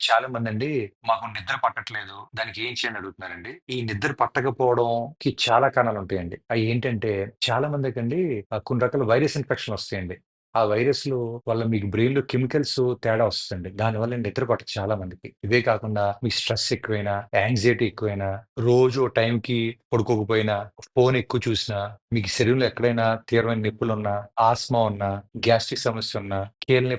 చాలా మందండి మాకు నిద్ర పట్టట్లేదు. దానికి ఏం చేయండి అడుగుతున్నారండి. ఈ నిద్ర పట్టకపోవడంకి చాలా కారణాలు ఉంటాయండి అవి ఏంటంటే చాలా మందికి అండి కొన్ని రకాల వైరస్ ఇన్ఫెక్షన్ వస్తాయండి ఆ వైరస్‌లు వల్ల మీకు బ్రెయిన్‌లో కెమికల్స్ తేడా వస్తదండి. దానివల్ల నిద్ర పట్టదు చాలా మందికి. ఇదే కాకుండా మీకు స్ట్రెస్ ఎక్కువైనా, యాంగ్జైటీ ఎక్కువైనా, రోజు టైంకి పడుకోకపోయినా, ఫోన్ ఎక్కువ చూసినా, మీకు శరీరంలో ఎక్కడైనా తీవ్రమైన నొప్పులు ఉన్నా ఆస్మా ఉన్నా, గ్యాస్ట్రిక్ సమస్య ఉన్నా, కీళ్ళ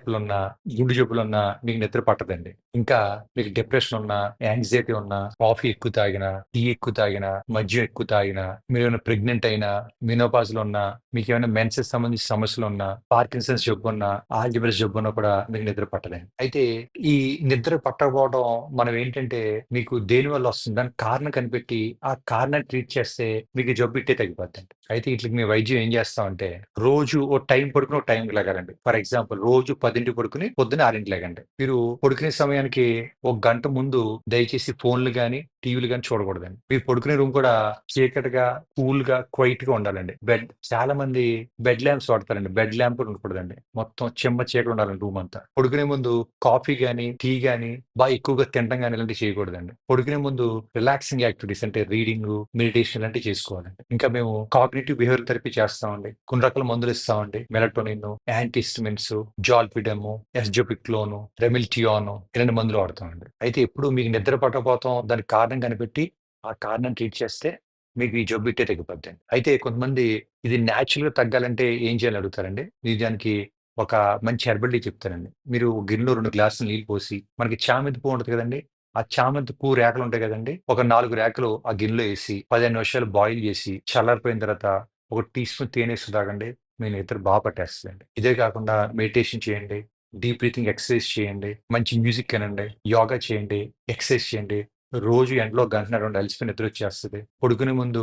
గుండు జబ్బులు ఉన్నా మీకు నిద్ర పట్టదండి. ఇంకా మీకు డిప్రెషన్ ఉన్నా, యాంగ్జైటీ ఉన్నా, కాఫీ ఎక్కువ తాగినా, టీ ఎక్కువ తాగినా, మద్యం ఎక్కువ తాగినా, మీరు ఏమైనా ప్రెగ్నెంట్ అయినా, మెనోపాజ్‌లో ఉన్నా, ఏమైనా మెన్సెస్ సంబంధించిన సమస్యలు ఉన్న పార్కింగ్ మెడిసిన్స్ జబ్బున్నా, ఆల్జీమర్స్ జబ్బున్నా కూడా మీకు నిద్ర పట్టలేదు అయితే ఈ నిద్ర పట్టకపోవడం మనం ఏంటంటే మీకు దేనివల్ల వస్తుంది? దానికి కారణం కనిపెట్టి, ఆ కారణం ట్రీట్ చేస్తే మీకు జబ్బు ఇట్టే తగ్గిపోద్దండి. అయితే ఇట్లకి మీ వైద్యం ఏం చేస్తామంటే, రోజు ఓ టైం పడుకుని ఓ టైంకి లేగలండి ఫర్ ఎగ్జాంపుల్ రోజు పదింటి పడుకుని పొద్దున్న ఆరింటి లేగండి మీరు పడుకునే సమయానికి ఒక గంట ముందు దయచేసి ఫోన్‌లు కానీ టీవీలు కానీ చూడకూడదండి. మీరు పడుకునే రూమ్ కూడా చీకటిగా, కూల్‌గా, క్వైట్‌గా ఉండాలండి. బెడ్ చాలా మంది బెడ్ ల్యాంప్స్ వాడతారండి. బెడ్ ల్యాంప్ ఉండకూడదండి. మొత్తం చెమ్మ చీకటి ఉండాలండి రూమ్ అంతా. పడుకునే ముందు కాఫీ గానీ టీ గానీ బాగా ఎక్కువగా తినడం కానీ ఇలాంటివి చేయకూడదండి. పడుకునే ముందు రిలాక్సింగ్ యాక్టివిటీస్ అంటే రీడింగ్ మెడిటేషన్ ఇలాంటివి చేసుకోవాలండి. ఇంకా మేము కాగ్నేటివ్ బిహేవియర్ థెరపీ చేస్తామండి. కొన్ని రకాల మందులు ఇస్తామండి. మెలటోనిన్, యాంటీహిస్టమిన్స్, జాల్పిడము, ఎస్జోపిక్లోను, రెమిల్టియోను ఇలాంటి మందులు వాడతామండి. అయితే ఎప్పుడు మీకు నిద్ర పట్టకపోతాం దానికి కారణం కనిపెట్టి, ఆ కారణం ట్రీట్ చేస్తే మీకు ఈ జబ్బు ఇట్టే తగ్గిపోద్దండి. అయితే కొంతమంది ఇది న్యాచురల్గా తగ్గాలంటే ఏం చేయాలని అడుగుతారండి. ఇది దానికి ఒక మంచి హెర్బల్ టీ చెప్తానండి. మీరు గిన్నెలో రెండు గ్లాసులు నీళ్ళు పోసి, మనకి చామంతి పువ్వు ఉంటుంది కదండి ఆ చామంతి పువ్వు రేకలుంటాయి కదండి ఒక నాలుగు రేకలు ఆ గిన్నెలో వేసి పదిహేను నిమిషాలు బాయిల్ చేసి, చల్లారిపోయిన తర్వాత ఒక టీ స్పూన్ తేనెేసి తాగండి. మీ నిద్ర బాగా పట్టేస్తుందండి ఇదే కాకుండా మెడిటేషన్ చేయండి. డీప్ బ్రీతింగ్ ఎక్సర్‌సైజ్ చేయండి. మంచి మ్యూజిక్ వినండి యోగా చేయండి. ఎక్సర్‌సైజ్ చేయండి. రోజు ఎండలో గంటన్నర, 2 నిద్ర వచ్చేస్తుంది పొడుకుని ముందు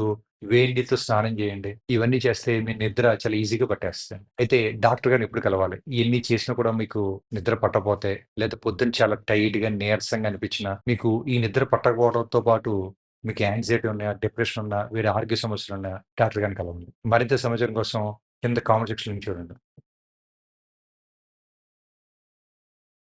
వేడి స్నానం చేయండి. ఇవన్నీ చేస్తే మీ నిద్ర చాలా ఈజీగా పట్టేస్తుంది అయితే డాక్టర్ గారిని ఎప్పుడు కలవాలి? ఇవన్నీ చేసినా కూడా మీకు నిద్ర పట్టకపోతే, లేదా పొద్దున్న చాలా టైర్డ్‌గా, నీరసంగా అనిపించినా, మీకు ఈ నిద్ర పట్టకపోవడంతో పాటు మీకు యాంగ్జైటీ ఉన్నా, డిప్రెషన్ ఉన్నా, వేరే ఆరోగ్య సమస్యలు ఉన్నా డాక్టర్ గారిని కలవండి. మరింత సమాచారం కోసం కింద కామెంట్ సెక్షన్ చూడండి.